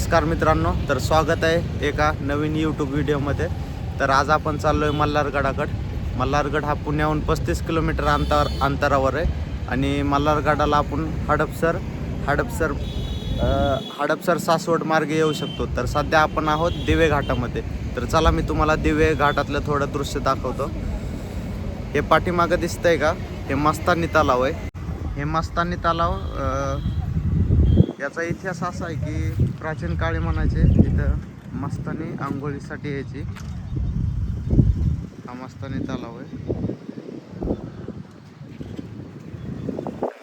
नमस्कार मित्रांनो तर स्वागत आहे एका नवीन यूट्यूब व्हिडिओमध्ये. तर आज आपण चाललो आहे मल्हारगडाकड. मल्हारगड हा पुण्याहून पस्तीस किलोमीटर अंतर अंतरावर आहे. आणि मल्हारगडाला आपण हडपसर हडपसर हडपसर सासवड मार्गे येऊ शकतो. तर सध्या आपण आहोत दिवे घाटामध्ये. तर चला मी तुम्हाला दिवे घाटातलं थोडं दृश्य दाखवतो. हे पाठीमागं दिसतंय का? हे मस्तानी तलाव आहे. हे मस्तानी तलाव याचा इतिहास असा आहे की प्राचीन काळी म्हणायचे इथं मस्तानी आंघोळीसाठी यायची. हा मस्तानी तलाव आहे.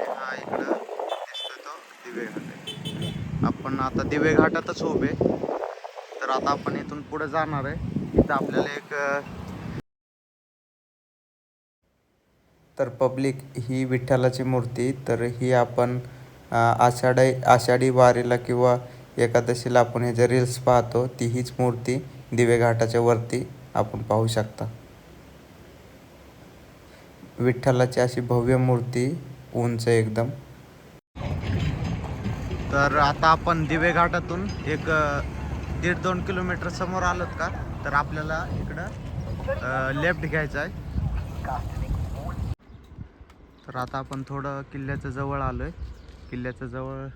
हा इकडं दिसतोय तो दिवे घाट. आपण आता दिवे घाटातच उभे. तर आता आपण इथून पुढे जाणार आहे. इथं आपल्याला एक तर पब्लिक ही विठ्ठलाची मूर्ती. तर ही आपण आषाढी आषाढी वारीला किंवा एकादशीला आपण हे जे रील्स पाहतो ती हीच मूर्ती दिवे घाटाच्या वरती आपण पाहू शकता. विठ्ठलाची अशी भव्य मूर्ती उंच आहे एकदम. तर आता आपण दिवे घाटातून एक दीड दोन किलोमीटर समोर आलोत का? तर आपल्याला इकडं लेफ्ट घ्यायचं आहे. तर आता आपण थोडं किल्ल्याच्या जवळ आलो आहे किल्ल्याच्या जवळ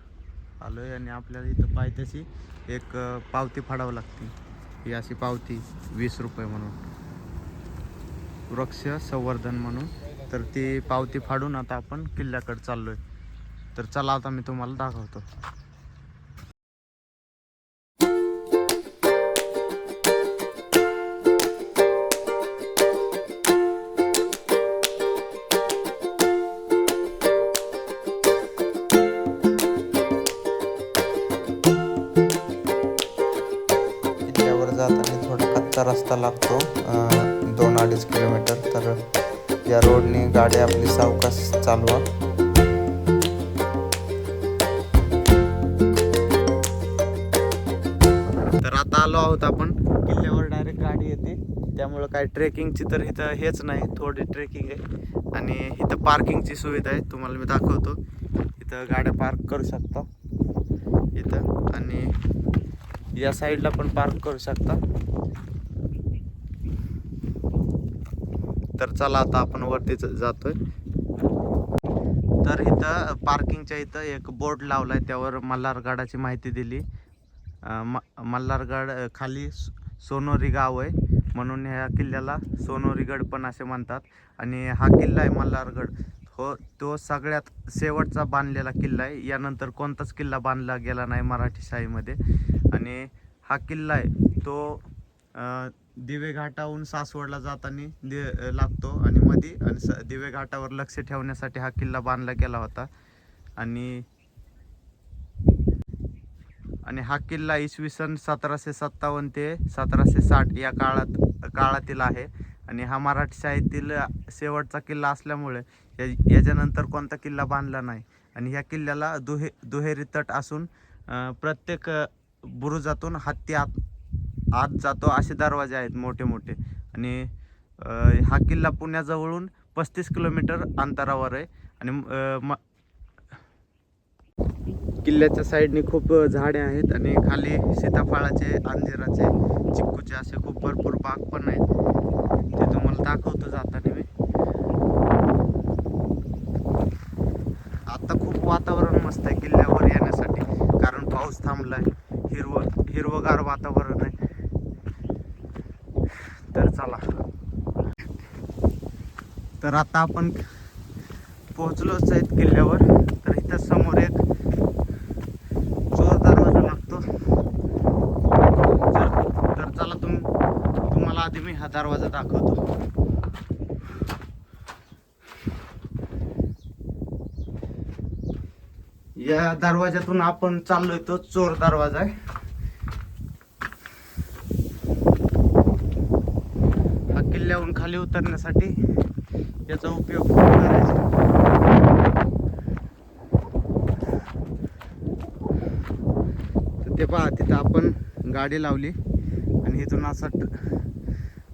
आलो आहे आणि आपल्याला इथं पायथ्याशी एक पावती फाडावं लागते. ही अशी पावती वीस रुपये म्हणून. वृक्ष संवर्धन म्हणून. तर ती पावती फाडून आता आपण किल्ल्याकडे चाललो आहे तर चला आता मी तुम्हाला दाखवतो. थोडा रस्ता लागतो दोन अडीच किलोमीटर. तर या रोडने गाडी आपली सावकाश चालवा. तर आता आलो आहोत आपण. किल्ल्यावर डायरेक्ट गाडी येते. त्यामुळं काय ट्रेकिंगची तर इथं हेच नाही थोडी ट्रेकिंग आहे. आणि इथं पार्किंगची सुविधा आहे तुम्हाला मी दाखवतो. इथं गाड्या पार्क करू शकता. इथं. आणि या साईडला पण पार्क करू शकता. तर चला आता आपण वरती जातोय. तर इथं पार्किंगच्या इथं एक बोर्ड लावलाय त्यावर मल्हारगडाची माहिती दिली. म- मल्हारगड खाली सोनोरी गाव आहे. म्हणून ह्या किल्ल्याला सोनोरीगड पण असे म्हणतात. आणि हा किल्ला आहे मल्हारगड. हो तो सगळ्यात शेवटचा बांधलेला किल्ला आहे. यानंतर कोणताच किल्ला बांधला गेला नाही मराठी शाहीमध्ये. आणि हा किल्ला आहे तो दिवे घाटाहून सासवडला जाताना दि लागतो आणि मध्ये आणि स दिवे घाटावर लक्ष ठेवण्यासाठी हा किल्ला बांधला गेला होता. आणि आणि हा किल्ला इसवी सन सतराशे सत्तावन्न ते सतराशे साठ या काळात काळातील आहे. आणि हा मराठी शाळेतील शेवटचा किल्ला असल्यामुळे या याच्यानंतर कोणता किल्ला बांधला नाही. आणि ह्या किल्ल्याला दुहे दुहेरी तट असून प्रत्येक बुरुजातून हत्ती आत आत जातो असे दरवाजे आहेत मोठे मोठे. आणि हा किल्ला पुण्याजवळून पस्तीस किलोमीटर अंतरावर आहे. आणि म किल्ल्याच्या साईडने खूप झाडे आहेत आणि खाली सीताफळाचे अंजिराचे चिक्कूचे असे खूप भरपूर बाग पण आहेत. ते तुम्हाला दाखवतो जाताना मी. आता खूप वातावरण मस्त आहे किल्ल्यावर येण्यासाठी. कारण पाऊस थांबलाय. हिरव हिरवगार वातावरण आहे. तर चला. तर आता आपण पोहोचलोच आहेत किल्ल्यावर. तर इथं समोर एक चोर दरवाजा लागतो. तर तर चला तुम तुम्हाला आधी मी हा दरवाजा दाखवतो. या दरवाजातून आपण चाललोय तो चोर दरवाजा आहे हा किल्ल्याहून खाली उतरण्यासाठी याचा उपयोग करायचा. ते पहा तिथं आपण गाडी लावली आणि इथून असं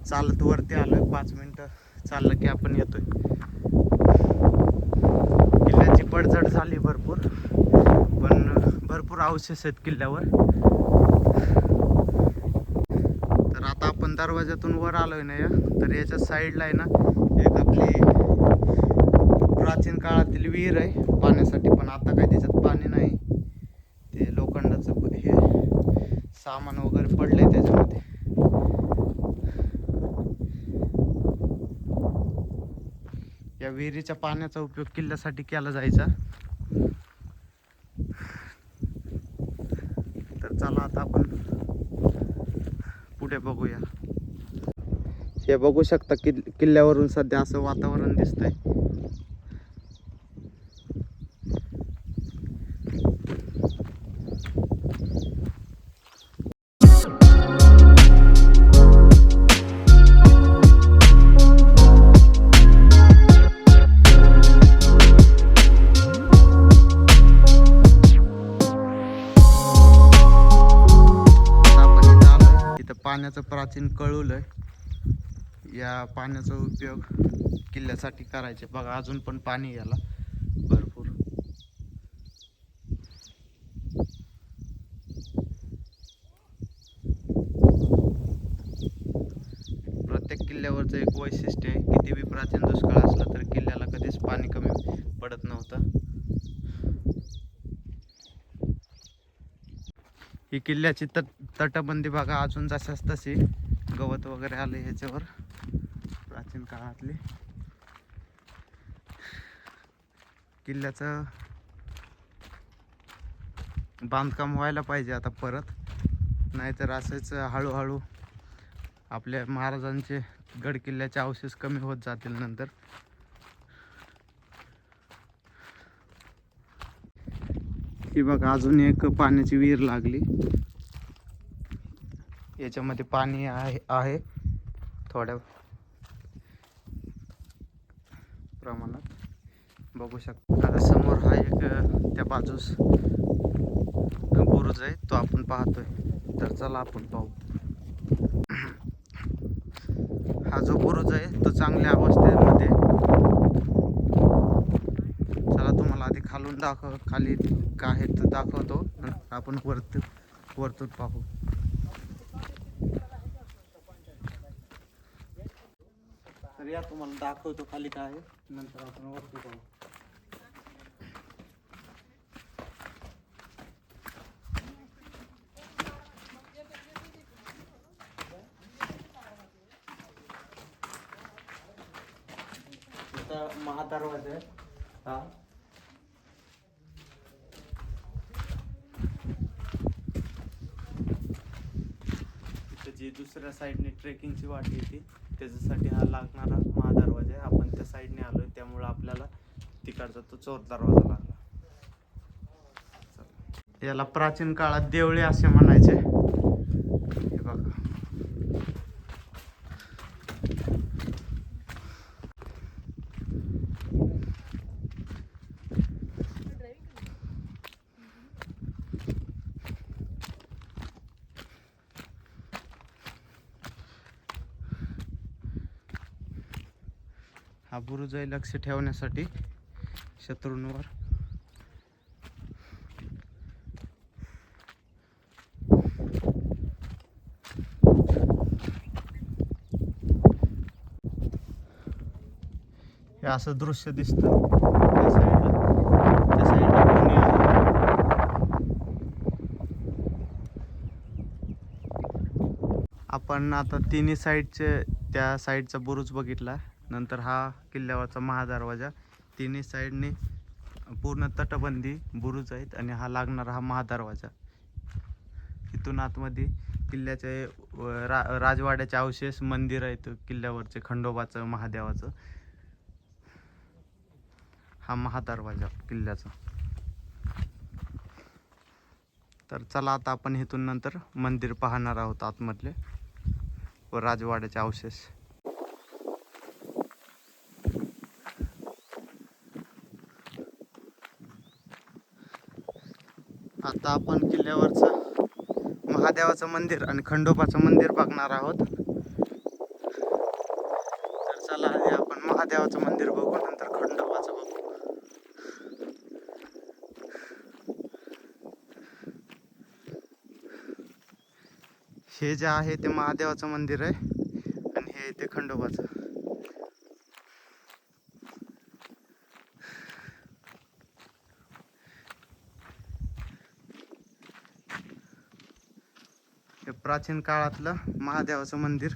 चालत वरती आलं पाच मिनटं चाललं की आपण येतोय. किल्ल्याची पडझड झाली भरपूर. पण भरपूर अवशेष आहेत किल्ल्यावर तर दरवाज्यातून वर आलोय ना या. तर याच्या साईडला आहे ना एक आपली प्राचीन काळातील विहीर आहे. पाण्यासाठी पण आता काही त्याच्यात पाणी नाही. ते लोखंडाचं हे सामान वगैरे पडलंय त्याच्यामध्ये. या विहिरीच्या पाण्याचा उपयोग किल्ल्यासाठी केला जायचा. तर चला आता आपण पुढे बघूया. हे बघू शकता कि किल्ल्यावरून सध्या असं वातावरण दिसतंय. पाण्याचं प्राचीन कळूल आहे या पाण्याचा उपयोग किल्ल्यासाठी करायचे. बघा अजून पण पाणी याला भरपूर. प्रत्येक किल्ल्यावरचं एक वैशिष्ट्य आहे किती बी प्राचीन दुष्काळ असला तर किल्ल्याला कधीच पाणी कमी पडत नव्हतं. ही किल्ल्याची तट तटबंदी बघा अजून जशाच तशी गवत वगैरे आले ह्याच्यावर. आतले. किल्ल्याचं बांधकाम व्हायला पाहिजे आता परत. नाहीतर असंच हळूहळू आपल्या महाराजांचे गड किल्ल्याचे अवशेष कमी होत जातील नंतर. ही बघा अजून एक पाण्याची विहीर लागली. याच्यामध्ये पाणी आहे आहे. थोड्या प्रमाणात बघू शकता. आता समोर हा एक त्या बाजूस बुरुज आहे तो आपण पाहतोय. तर चला आपण पाहू. हा जो बुरुज आहे तो चांगल्या अवस्थेमध्ये चला तुम्हाला आधी खालून दाखव खाली काय आहे तर दाखवतो. आपण वरत वरतून पाहू. तर या तुम्हाला दाखवतो खाली काय आहे नंतर आपण वरती पाहू महादरवाजा आहे. हा. जी दुसऱ्या साईडने ट्रेकिंगची वाट येते. त्याच्यासाठी हा लागणारा महा दरवाजा आहे. आपण त्या साईडने आलो आहे त्यामुळं आपल्याला तिकडचा तो चोर दरवाजा लागला. चला. याला प्राचीन काळात देवळे असे म्हणायचे हे बघा हा बुरुज आहे लक्ष ठेवण्यासाठी शत्रूंवर. हे असं दृश्य दिसतं. त्या साईडला त्या साईडला आहे? आपण आता तिन्ही साईडचे त्या साईडचा बुरुज बघितला. नंतर हा किल्ल्यावरचा महादरवाजा. तिन्ही साईडने पूर्ण तटबंदी बुरुज आहेत आणि हा लागणारा हा महादरवाजा. इथून आतमध्ये किल्ल्याचे रा राजवाड्याचे अवशेष मंदिर आहेत किल्ल्यावरचे खंडोबाचं महादेवाचं. हा महादरवाजा किल्ल्याचा. तर चला आता आपण इथून नंतर मंदिर पाहणार आहोत आतमधले व राजवाड्याचे अवशेष. आता आपण किल्ल्यावरचं महादेवाचं मंदिर आणि खंडोबाचं मंदिर बघणार आहोत. तर चला आधी आपण महादेवाचं मंदिर बघू नंतर खंडोबाचं बघू. हे जे आहे ते महादेवाचं मंदिर आहे आणि हे ते खंडोबाचं. हे प्राचीन काळातलं महादेवाचं मंदिर.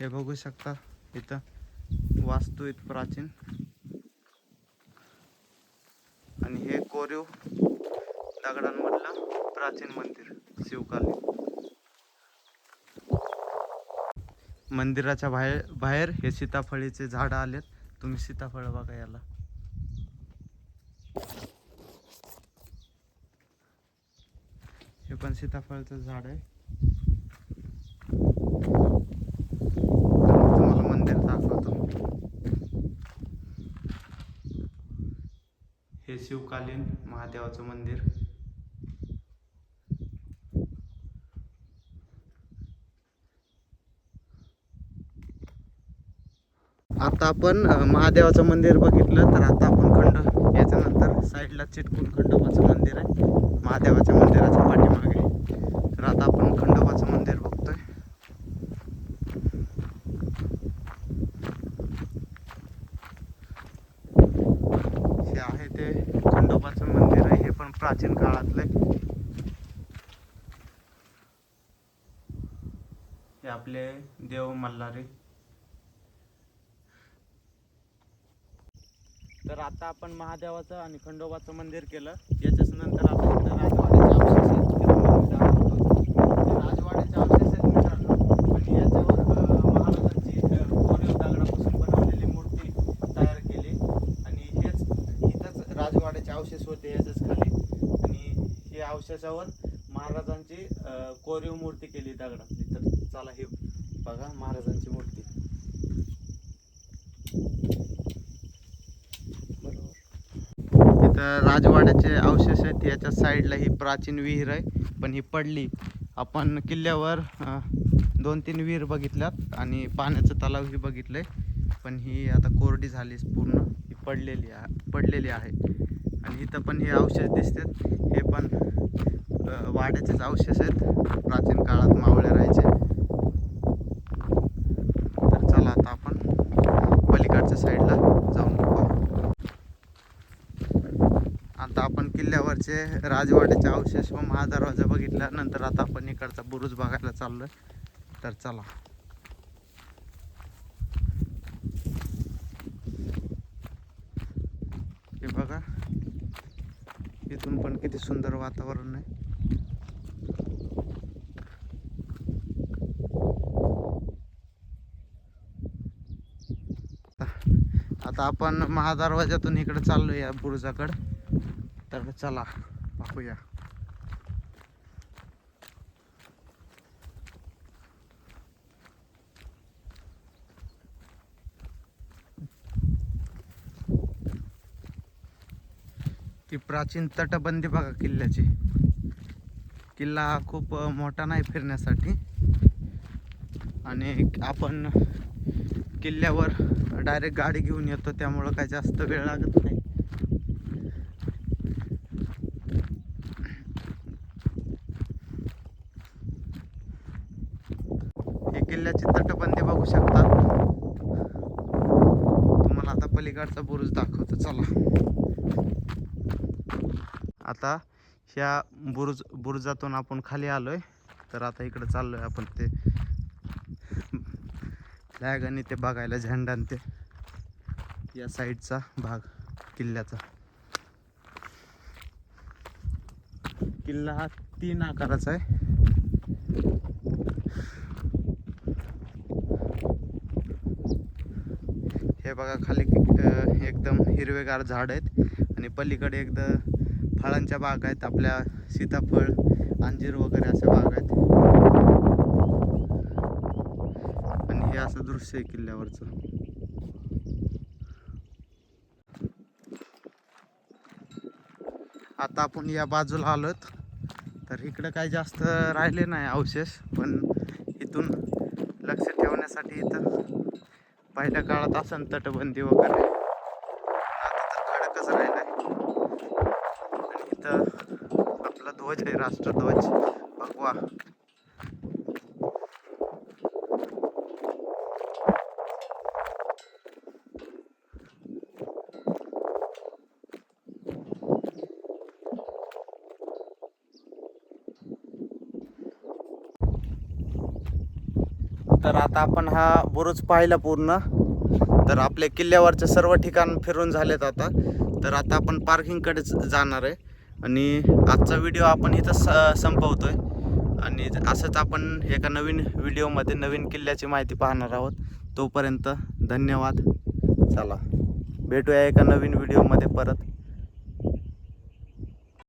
हे बघू शकता इथं वास्तू आहेत प्राचीन. आणि हे कोरीव दगडांमधलं प्राचीन मंदिर शिवकालीन. मंदिराच्या बाहेर बाहेर हे सीताफळीचे झाड आलेत. तुम्ही सीताफळ बघा याला. हे पण सीताफळचं झाड आहे. तुम्हाला मंदिर दाखवतो. हे शिवकालीन महादेवाचं मंदिर. आता आपण महादेवाचं मंदिर बघितलं तर आता आपण खंड याच्यानंतर साईडला चिटकून खंडोबाचं मंदिर आहे. महादेवाच्या मंदिराच्या पाठीमागे. तर आता आपण खंडोबाचं मंदिर बघतोय. हे आहे ते खंडोबाचं मंदिर आहे. हे पण प्राचीन काळातलं. आहे. हे आपले देव मल्हारी. तर आता आपण महादेवाचं आणि खंडोबाचं मंदिर केलं. याच्याच नंतर आपण राजवाड्याच्या राजवाड्याचे अवशेष आहेत. अवशेष आहेत. मित्रांनो पण याच्यावर महाराजांची कोरीव दगडापासून बनवलेली मूर्ती तयार केली. आणि हेच इथंच राजवाड्याचे अवशेष होते याच्याच खाली. आणि हे अवशेषावर महाराजांची कोरीव मूर्ती केली दगडातली. तर चला हे बघा महाराजांची मूर्ती. राजवाड्याचे अवशेष आहेत याच्या साईडला ही प्राचीन विहीर आहे. पण ही पडली. आपण किल्ल्यावर दोन तीन विहीर बघितल्यात आणि पाण्याचं तलावही बघितलंय. पण ही आता कोरडी झाली पूर्ण. ही पडलेली आहे पडलेली आहे. आणि इथं पण हे अवशेष दिसतात. हे पण वाड्याचेच अवशेष आहेत. प्राचीन काळात मावळे राहायचे तर चला आता आपण पलीकडच्या साईडला जाऊन पाहू आता आपण किल्ल्यावरचे राजवाड्याचे अवशेष व महादरवाजा बघितल्यानंतर आता आपण इकडचा बुरुज बघायला चाललोय. तर चला. हे बघा. इथून पण किती सुंदर वातावरण आहे. आता आपण महादरवाजातून इकडे चाललो या बुरुजाकडं. तर चला पाहूया. ती प्राचीन तटबंदी बघा किल्ल्याची. किल्ला हा खूप मोठा नाही फिरण्यासाठी. आणि आपण किल्ल्यावर डायरेक्ट गाडी घेऊन येतो त्यामुळं काही जास्त वेळ लागत नाही हे किल्ल्याची तटबंदी बघू शकता. तुम्हाला आता पलीकडचा बुरुज दाखवतो. चला. आता ह्या बुरुज बुरुजातून आपण खाली आलोय. तर आता इकडे चाललोय आपण ते. फ्लॅग आणि ते बघायला झेंडा ते. या साईडचा भाग किल्ल्याचा. किल्ला हा तीन आकाराचा आहे हे बघा खाली एकदम हिरवेगार झाड आहेत. आणि पलीकडे एकदम फळांच्या बाग आहेत आपल्या सीताफळ अंजीर वगैरे अशा बाग आहेत. आणि हे असं दृश्य आहे किल्ल्यावरचं. आता आपण या बाजूला आलोत. तर इकडं काही जास्त राहिले नाही अवशेष पण इथून लक्ष ठेवण्यासाठी इथं पहिल्या काळात असं तटबंदी वगैरे. आता तर कडकच राहिलाय. आणि इथं आपला ध्वज आहे राष्ट्रध्वज. भगवा तर आता आपण हा बुरुज पाहिला पूर्ण. तर आपल्या किल्ल्यावरचे सर्व ठिकाण फिरून झालेत आता. तर आता आपण पार्किंगकडेच जाणार आहे. आणि आजचा व्हिडिओ आपण इथं स आहे आणि असंच आपण एका नवीन व्हिडिओमध्ये नवीन किल्ल्याची माहिती पाहणार आहोत. तोपर्यंत धन्यवाद. चला भेटूया एका नवीन व्हिडिओमध्ये परत.